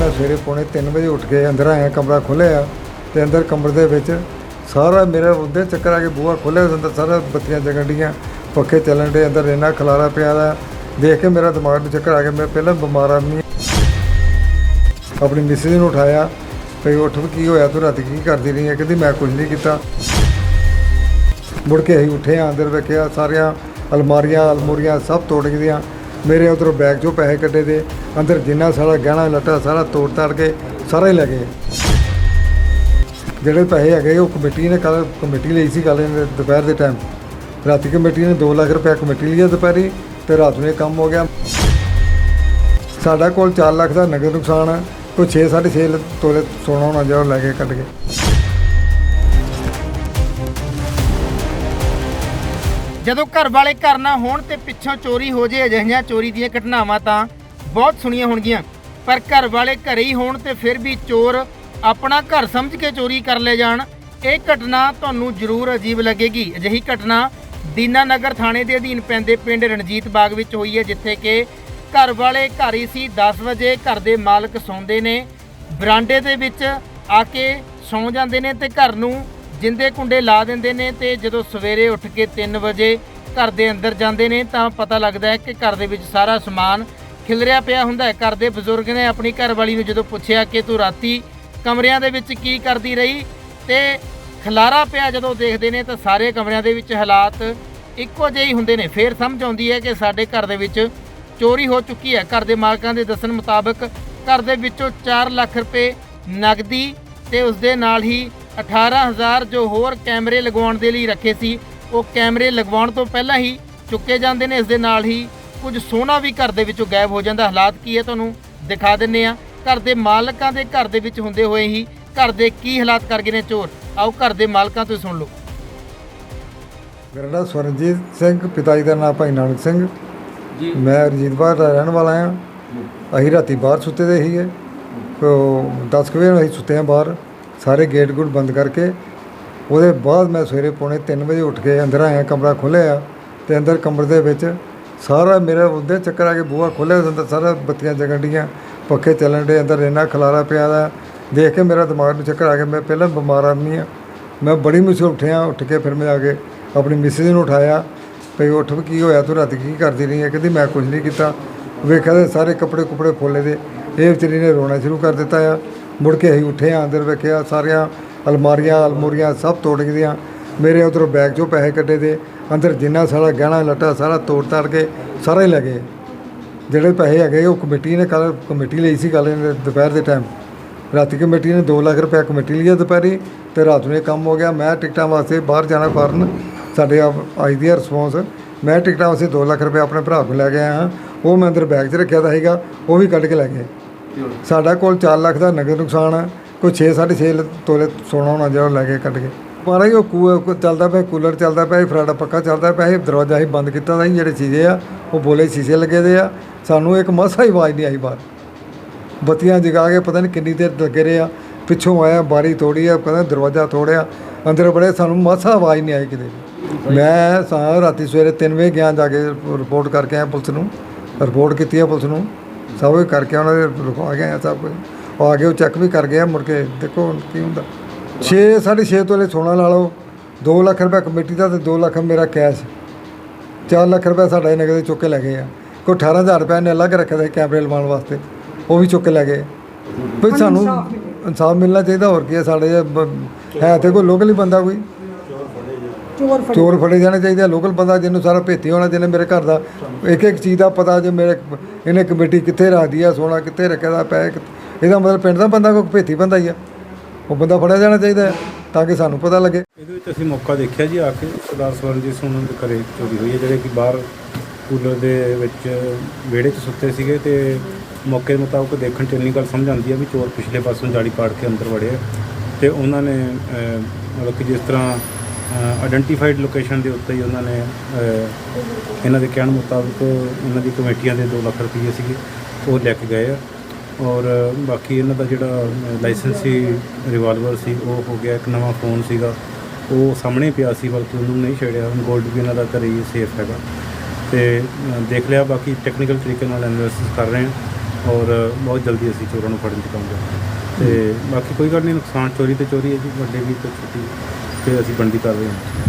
ਮੈਂ ਸਵੇਰੇ ਪੌਣੇ 3 ਵਜੇ ਉੱਠ ਕੇ ਅੰਦਰ ਆਇਆ ਕਮਰਾ ਖੋਲ੍ਹਿਆ ਤੇ ਅੰਦਰ ਕਮਰੇ ਦੇ ਵਿੱਚ ਸਾਰਾ ਮੇਰਾ ਉਹਦੇ ਚੱਕਰ ਆ ਕੇ ਬੂਹਾ ਖੋਲ੍ਹਿਆ ਅੰਦਰ ਸਾਰਾ ਬੱਤੀਆਂ ਜਗਣ ਡੀਆਂ, ਪੱਖੇ ਚੱਲਣ ਦੇ ਅੰਦਰ ਇੰਨਾ ਖਲਾਰਾ ਪਿਆ ਦਾ ਦੇਖ ਕੇ ਮੇਰਾ ਦਿਮਾਗ ਨੂੰ ਚੱਕਰ ਆ ਗਿਆ, ਮੈਂ ਪਹਿਲਾਂ ਬਿਮਾਰ ਆਦਮੀ ਆਪਣੀ ਮਿਸਿਸ ਨੂੰ ਉਠਾਇਆ, ਭਈ ਉੱਠ ਵੀ ਕੀ ਹੋਇਆ, ਤੂੰ ਰਾਤੀ ਕੀ ਕਰਦੀ ਰਹੀ ਹੈ? ਕਹਿੰਦੀ ਮੈਂ ਕੁਝ ਨਹੀਂ ਕੀਤਾ। ਮੁੜ ਕੇ ਅਸੀਂ ਉੱਠੇ ਆ ਅੰਦਰ ਵੇਖਿਆ ਸਾਰੀਆਂ ਅਲਮਾਰੀਆਂ, ਅਲਮੂਰੀਆਂ ਸਭ ਤੋੜ ਗਈਆਂ ਮੇਰੇ ਉਧਰੋਂ ਬੈਗ ਚੋਂ ਪੈਸੇ ਕੱਢੇ ਦੇ ਅੰਦਰ ਜਿੰਨਾ ਸਾਰਾ ਗਹਿਣਾ ਲੱਟਾ ਸਾਰਾ ਤੋੜ ਤਾੜ ਕੇ ਸਾਰਾ ਹੀ ਲੈ ਗਏ। ਜਿਹੜੇ ਪੈਸੇ ਹੈਗੇ ਉਹ ਕਮੇਟੀ ਨੇ ਕੱਲ ਕਮੇਟੀ ਲਈ ਸੀ ਕੱਲ ਦੁਪਹਿਰ ਦੇ ਟਾਈਮ ਰਾਤੀ ਕਮੇਟੀ ਨੇ 2 ਲੱਖ ਰੁਪਏ ਕਮੇਟੀ ਲਿਆ ਦੁਪਹਿਰੀ ਤੇ ਰਾਤ ਨੂੰ ਇਹ ਕੰਮ ਹੋ ਗਿਆ। ਸਾਡਾ ਕੋਲ 4 ਲੱਖ ਦਾ ਨਗਦ ਨੁਕਸਾਨ ਹੈ ਕੋਈ 6 6.5 ਤੋਲੇ ਸੋਨਾ ਹੋਣਾ ਜਿਹੜਾ ਉਹ ਲੈ ਕੇ ਕੱਢ ਕੇ ਜਦੋਂ ਘਰ ਵਾਲੇ ਘਰ ਨਾ ਹੋਣ ਤੇ ਪਿੱਛੋਂ ਚੋਰੀ ਹੋ ਜੇ ਅਜਿਹੀਆਂ ਚੋਰੀ ਦੀਆਂ ਘਟਨਾਵਾਂ ਤਾਂ ਬਹੁਤ ਸੁਣੀਆਂ ਹੋਣਗੀਆਂ। ਪਰ ਘਰ ਵਾਲੇ ਘਰੇ ਹੀ ਹੋਣ ਤੇ ਫਿਰ ਵੀ ਚੋਰ ਆਪਣਾ ਘਰ ਸਮਝ ਕੇ ਚੋਰੀ ਕਰ ਲੈ ਜਾਣ, ਇਹ ਘਟਨਾ ਤੁਹਾਨੂੰ ਜ਼ਰੂਰ ਅਜੀਬ ਲੱਗੇਗੀ। ਅਜਿਹੀ ਘਟਨਾ ਦੀਨਾਨਗਰ ਥਾਣੇ ਦੇ ਅਧੀਨ ਪੈਂਦੇ ਪਿੰਡ ਰਣਜੀਤ ਬਾਗ ਵਿੱਚ ਹੋਈ ਹੈ, ਜਿੱਥੇ ਕਿ ਘਰ ਵਾਲੇ ਘਰ ਹੀ ਸੀ 10 ਵਜੇ ਘਰ ਦੇ ਮਾਲਕ ਸੌਂਦੇ ਨੇ, ਬਰਾਂਡੇ ਦੇ ਵਿੱਚ ਆ ਕੇ ਸੌਂ ਜਾਂਦੇ ਨੇ ਤੇ ਘਰ ਨੂੰ ਜਿੰਦੇ ਕੁੰਡੇ ਲਾ ਦਿੰਦੇ ਨੇ ਤੇ ਜਦੋਂ ਸਵੇਰੇ ਉੱਠ ਕੇ 3 ਵਜੇ ਘਰ ਦੇ ਅੰਦਰ ਜਾਂਦੇ ਨੇ ਤਾਂ ਪਤਾ ਲੱਗਦਾ ਹੈ ਕਿ ਘਰ ਦੇ ਵਿੱਚ ਸਾਰਾ ਸਮਾਨ ਖਿਲਰਿਆ ਪਿਆ ਹੁੰਦਾ ਹੈ। ਘਰ ਦੇ ਬਜ਼ੁਰਗ ਨੇ ਆਪਣੀ ਘਰਵਾਲੀ ਨੂੰ ਜਦੋਂ ਪੁੱਛਿਆ ਕਿ ਤੂੰ ਰਾਤੀ ਕਮਰਿਆਂ ਦੇ ਵਿੱਚ ਕੀ ਕਰਦੀ ਰਹੀ ਤੇ ਖਲਾਰਾ ਪਿਆ ਜਦੋਂ ਦੇਖਦੇ ਨੇ ਤਾਂ ਸਾਰੇ ਕਮਰਿਆਂ ਦੇ ਵਿੱਚ ਹਾਲਾਤ ਇੱਕੋ ਜਿਹੇ ਹੀ ਹੁੰਦੇ ਨੇ। ਫੇਰ ਸਮਝ ਆਉਂਦੀ ਹੈ ਕਿ ਸਾਡੇ ਘਰ ਦੇ ਵਿੱਚ ਚੋਰੀ ਹੋ ਚੁੱਕੀ ਹੈ। ਘਰ ਦੇ ਮਾਲਕਾਂ ਦੇ ਦੱਸਣ ਮੁਤਾਬਕ ਘਰ ਦੇ ਵਿੱਚੋਂ 4 ਲੱਖ ਰੁਪਏ ਨਗਦੀ ਤੇ ਉਸ ਦੇ ਨਾਲ ਹੀ 18000 ਜੋ ਹੋਰ ਕੈਮਰੇ ਲਗਵਾਉਣ ਦੇ ਲਈ ਰੱਖੇ ਸੀ ਉਹ ਕੈਮਰੇ ਲਗਵਾਉਣ ਤੋਂ ਪਹਿਲਾਂ ਹੀ ਚੁੱਕੇ ਜਾਂਦੇ ਨੇ ਇਸ ਦੇ ਨਾਲ ਹੀ ਕੁਝ ਸੋਨਾ ਵੀ ਘਰ ਦੇ ਵਿੱਚੋਂ ਗਾਇਬ ਹੋ ਜਾਂਦਾ। ਹਾਲਾਤ ਕੀ ਹੈ ਤੁਹਾਨੂੰ ਦਿਖਾ ਦਿੰਨੇ ਆ ਘਰ ਦੇ ਮਾਲਕਾਂ ਦੇ ਘਰ ਦੇ ਵਿੱਚ ਹੁੰਦੇ ਹੋਏ ਹੀ ਘਰ ਦੇ ਕੀ ਹਾਲਾਤ ਕਰ ਗਏ ਨੇ ਚੋਰ। ਆਓ ਘਰ ਦੇ ਮਾਲਕਾਂ ਤੋਂ ਸੁਣ ਲਓ। ਮੇਰਾ ਨਾਮ ਸਵਰਨਜੀਤ ਸਿੰਘ ਪਿਤਾ ਜੀ ਦਾ ਨਾਮ ਭਾਈ ਨਾਨਕ ਸਿੰਘ। ਜੀ। ਮੈਂ ਰਜੀਤ ਬਾਹਰ ਦਾ ਰਹਿਣ ਵਾਲਾ ਹਾਂ। ਅਸੀਂ ਰਾਤੀ ਬਾਹਰ ਸੁੱਤੇ ਦੇ ਸੀਗੇ। ਕੋ 10 ਕੁ ਵਜੇ ਅਸੀਂ ਸੁੱਤੇ ਹਾਂ ਬਾਹਰ। ਸਾਰੇ ਗੇਟ ਗੁੱਟ ਬੰਦ ਕਰਕੇ ਉਹਦੇ ਬਾਅਦ ਮੈਂ ਸਵੇਰੇ ਪੌਣੇ 3 ਵਜੇ ਉੱਠ ਕੇ ਅੰਦਰ ਆਇਆ, ਕਮਰਾ ਖੋਲ੍ਹਿਆ ਤੇ ਅੰਦਰ ਕਮਰੇ ਦੇ ਵਿੱਚ ਸਾਰਾ ਮੇਰਾ ਉਹਦੇ ਚੱਕਰ ਆ ਕੇ ਬੂਹਾ ਖੋਲ੍ਹਿਆ ਅੰਦਰ ਸਾਰਾ ਬੱਤੀਆਂ ਜਗਣ ਡੀਆਂ, ਪੱਖੇ ਚੱਲਣ ਦੇ ਅੰਦਰ ਇੰਨਾ ਖਲਾਰਾ ਪਿਆ ਦਾ ਦੇਖ ਕੇ ਮੇਰਾ ਦਿਮਾਗ ਨੂੰ ਚੱਕਰ ਆ ਗਿਆ, ਮੈਂ ਪਹਿਲਾਂ ਬਿਮਾਰ ਆਦਮੀ ਹਾਂ ਮੈਂ ਬੜੀ ਮੁਸ਼ਕਿਲ ਉੱਠਿਆ, ਉੱਠ ਕੇ ਫਿਰ ਮੈਂ ਆ ਕੇ ਆਪਣੀ ਮਿਸਿਸ ਨੂੰ ਉਠਾਇਆ, ਭਈ ਉੱਠ ਵੀ ਕੀ ਹੋਇਆ, ਤੂੰ ਰਾਤ ਕੀ ਕਰਦੀ ਰਹੀ ਹੈ ਕਹਿੰਦੀ ਮੈਂ ਕੁਝ ਨਹੀਂ ਕੀਤਾ। ਵੇਖਿਆ ਤੇ ਸਾਰੇ ਕੱਪੜੇ ਕੁਪੜੇ ਫੋਲੇ ਦੇ। ਇਹ ਵਿਚਾਰੀ ਨੇ ਰੋਣਾ ਸ਼ੁਰੂ ਕਰ ਦਿੱਤਾ ਆ। ਮੁੜ ਕੇ ਅਸੀਂ ਉੱਠੇ ਆ ਅੰਦਰ ਵੇਖਿਆ ਸਾਰੀਆਂ ਅਲਮਾਰੀਆਂ, ਅਲਮੂਰੀਆਂ ਸਭ ਤੋੜ ਗਈਆਂ ਮੇਰੇ ਉਧਰੋਂ ਬੈਗ ਚੋਂ ਪੈਸੇ ਕੱਢੇ ਦੇ। ਅੰਦਰ ਜਿੰਨਾ ਸਾਰਾ ਗਹਿਣਾ ਲੱਟਾ ਸਾਰਾ ਤੋੜ ਤਾੜ ਕੇ ਸਾਰਾ ਹੀ ਲੈ ਗਏ। ਜਿਹੜੇ ਪੈਸੇ ਹੈਗੇ ਉਹ ਕਮੇਟੀ ਨੇ ਕੱਲ ਕਮੇਟੀ ਲਈ ਸੀ ਕੱਲ ਦੁਪਹਿਰ ਦੇ ਟਾਈਮ ਰਾਤੀ ਕਮੇਟੀ ਨੇ 2 ਲੱਖ ਰੁਪਏ ਕਮੇਟੀ ਲਿਆ ਦੁਪਹਿਰੀ ਤੇ ਰਾਤ ਨੂੰ ਇਹ ਕੰਮ ਹੋ ਗਿਆ। ਮੈਂ ਟਿਕਟਾਂ ਵਾਸਤੇ ਬਾਹਰ ਜਾਣਾ ਕਾਰਨ ਸਾਡੇ ਆਈ ਦੀ ਰਿਸਪੌਂਸ ਮੈਂ ਟਿਕਟਾਂ ਵਾਸਤੇ 2 ਲੱਖ ਰੁਪਏ ਆਪਣੇ ਭਰਾ ਕੋਲ ਲੈ ਕੇ ਆਇਆ। ਹਾਂ ਉਹ ਮੈਂ ਅੰਦਰ ਬੈਗ 'ਚ ਰੱਖਿਆ ਤਾਂ ਹੈਗਾ ਉਹ ਵੀ ਕੱਢ ਕੇ ਲੈ ਗਏ। ਸਾਡਾ ਕੋਲ 4 ਲੱਖ ਦਾ ਨਗਦ ਨੁਕਸਾਨ ਹੈ ਕੋਈ 6 6.5 ਤੋਲੇ ਸੋਨਾ ਹੋਣਾ ਜਿਹੜਾ ਉਹ ਲੈ ਕੇ ਕੱਢ ਕੇ। ਮਾਰਾ ਹੀ ਉਹ ਕੂ- ਚੱਲਦਾ ਪਿਆ ਕੂਲਰ ਚੱਲਦਾ ਪਿਆ ਸੀ, ਫਰਾਡਾ ਪੱਕਾ ਚੱਲਦਾ ਪਿਆ ਸੀ ਦਰਵਾਜ਼ਾ ਹੀ ਬੰਦ ਕੀਤਾ ਤਾਂ ਸੀ ਜਿਹੜੇ ਸ਼ੀਸ਼ੇ ਆ ਉਹ ਬੋਲੇ ਸ਼ੀਸ਼ੇ ਲੱਗੇ ਦੇ ਆ। ਸਾਨੂੰ ਇੱਕ ਮਸਾ ਹੀ ਆਵਾਜ਼ ਨਹੀਂ ਆਈ ਬਾਹਰ। ਬੱਤੀਆਂ ਜਗਾ ਕੇ ਪਤਾ ਨਹੀਂ ਕਿੰਨੀ ਦੇਰ ਲੱਗੇ ਰਹੇ ਆ। ਪਿੱਛੋਂ ਆਇਆ ਬਾਰੀ ਤੋੜੀ ਆ ਕਹਿੰਦਾ ਦਰਵਾਜ਼ਾ ਤੋੜਿਆ। ਅੰਦਰ ਬੜੇ ਸਾਨੂੰ ਮਾਸਾ ਆਵਾਜ਼ ਨਹੀਂ ਆਈ ਕਿਤੇ ਮੈਂ ਸਾਂ ਰਾਤੀ ਸਵੇਰੇ 3 ਵਜੇ ਗਿਆ ਜਾ ਕੇ ਰਿਪੋਰਟ ਕਰਕੇ ਆਇਆ ਪੁਲਿਸ ਨੂੰ। ਰਿਪੋਰਟ ਕੀਤੀ ਆ ਪੁਲਿਸ ਨੂੰ। ਸਭ ਕੁਝ ਕਰਕੇ ਉਹਨਾਂ ਦੇ ਲਿਖਵਾ ਕੇ ਆਇਆ ਸਭ ਕੁਝ। ਉਹ ਆ ਕੇ ਉਹ ਚੈੱਕ ਵੀ ਕਰ ਗਿਆ ਮੁੜ ਕੇ ਦੇਖੋ ਹੁਣ ਕੀ ਹੁੰਦਾ। 6 6.5 ਤੋਲੇ ਸੋਨਾ ਲਾ ਲਓ। 2 ਲੱਖ ਰੁਪਏ ਕਮੇਟੀ ਦਾ ਤੇ 2 ਲੱਖ ਮੇਰਾ ਕੈਸ਼ 4 ਲੱਖ ਰੁਪਏ ਸਾਡਾ ਇਹ ਨਗਦ ਚੁੱਕ ਕੇ ਲੈ ਗਏ ਆ। ਕੋਈ 18000 ਰੁਪਏ ਨੇ ਅਲੱਗ ਰੱਖਿਆ ਸੀ ਕੈਮਰੇ ਲਵਾਉਣ ਵਾਸਤੇ। ਉਹ ਵੀ ਚੁੱਕ ਕੇ ਲੈ ਗਏ। ਵੀ ਸਾਨੂੰ ਇਨਸਾਫ ਮਿਲਣਾ ਚਾਹੀਦਾ ਹੋਰ ਕੀ ਹੈ ਸਾਡੇ ਹੈ ਤੇ ਕੋਈ ਲੋਕਲ ਹੀ ਬੰਦਾ ਕੋਈ। ਚੋਰ ਫੜੇ। ਜਾਣੇ ਚਾਹੀਦੇ ਆ। ਲੋਕਲ ਬੰਦਾ ਜਿਹਨੂੰ ਸਾਰਾ ਭੇਤੀ ਹੋਣਾ ਜਿਹਨੇ ਮੇਰੇ ਘਰ ਦਾ। ਇੱਕ ਇੱਕ ਚੀਜ਼ ਦਾ ਪਤਾ ਜੇ ਮੇਰੇ ਇਹਨੇ ਕਮੇਟੀ ਕਿੱਥੇ ਰੱਖਦੀ ਆ ਸੋਨਾ ਕਿੱਥੇ ਰੱਖਿਆ ਦਾ ਪੈ ਇਹਦਾ ਮਤਲਬ ਪਿੰਡ ਦਾ ਬੰਦਾ ਕੋਈ ਭੇਤੀ ਬੰਦਾ ਹੀ ਆ। ਉਹ ਬੰਦਾ ਫੜਿਆ ਜਾਣਾ ਚਾਹੀਦਾ ਹੈ, ਤਾਂ ਕਿ ਸਾਨੂੰ ਪਤਾ ਲੱਗੇ। ਇਹਦੇ ਵਿੱਚ ਅਸੀਂ ਮੌਕਾ ਦੇਖਿਆ ਜੀ ਆ ਕੇ ਸਰਦਾਰ ਸਵਰਨਜੀਤ ਸਿੰਘ ਦੇ ਘਰੇ ਚੋਰੀ ਹੋਈ ਹੈ ਜਿਹੜੇ ਕਿ ਬਾਹਰ ਕੂਲਰ ਦੇ ਵਿੱਚ ਵਿਹੜੇ 'ਚ ਸੁੱਤੇ ਸੀਗੇ ਤੇ ਮੌਕੇ ਦੇ ਮੁਤਾਬਕ ਦੇਖਣ 'ਚ ਇੰਨੀ ਗੱਲ ਸਮਝ ਆਉਂਦੀ ਹੈ ਵੀ ਚੋਰ ਪਿਛਲੇ ਪਾਸੋਂ ਜਾਲੀ ਪਾੜ ਕੇ ਅੰਦਰ ਵੜੇ ਆ। ਤੇ ਉਹਨਾਂ ਨੇ ਮਤਲਬ ਕਿ ਜਿਸ ਤਰ੍ਹਾਂ ਆਇਡੈਂਟੀਫਾਈਡ ਲੋਕੇਸ਼ਨ ਦੇ ਉੱਤੇ ਹੀ ਉਹਨਾਂ ਨੇ ਇਹਨਾਂ ਦੇ ਕਹਿਣ ਮੁਤਾਬਕ ਇਹਨਾਂ ਦੀ ਕਮੇਟੀਆਂ ਦੇ 2 ਲੱਖ ਰੁਪਏ ਸੀਗੇ, ਉਹ ਲੈ ਕੇ ਗਏ ਆ। ਔਰ ਬਾਕੀ ਇਹਨਾਂ ਦਾ ਜਿਹੜਾ ਲਾਇਸੈਂਸੀ ਰਿਵਾਲਵਰ ਸੀ ਉਹ ਹੋ ਗਿਆ, ਇੱਕ ਨਵਾਂ ਫੋਨ ਸੀਗਾ। ਉਹ ਸਾਹਮਣੇ ਪਿਆ ਸੀ, ਬਲਕਿ ਉਹਨੂੰ ਨਹੀਂ ਛੇੜਿਆ, ਹੁਣ ਗੋਲਡ ਵੀ ਇਹਨਾਂ ਦਾ ਘਰੇ ਹੀ ਸੇਫ ਹੈਗਾ। ਤੇ ਦੇਖ ਲਿਆ, ਬਾਕੀ ਟੈਕਨੀਕਲ ਤਰੀਕੇ ਨਾਲ ਐਨਾਲਿਸਿਸ ਕਰ ਰਹੇ ਹਾਂ। ਔਰ ਬਹੁਤ ਜਲਦੀ ਅਸੀਂ ਚੋਰਾਂ ਨੂੰ ਫੜਨ 'ਚ ਕਾਮਯਾਬ ਤੇ ਬਾਕੀ ਕੋਈ ਗੱਲ ਨਹੀਂ, ਨੁਕਸਾਨ ਚੋਰੀ ਤੇ ਚੋਰੀ ਹੈ ਜੀ, ਵੱਡੇ ਵੀ ਤੇ ਛੋਟੀ ਤੇ ਅਸੀਂ ਬਣਦੀ ਕਰ ਰਹੇ ਹਾਂ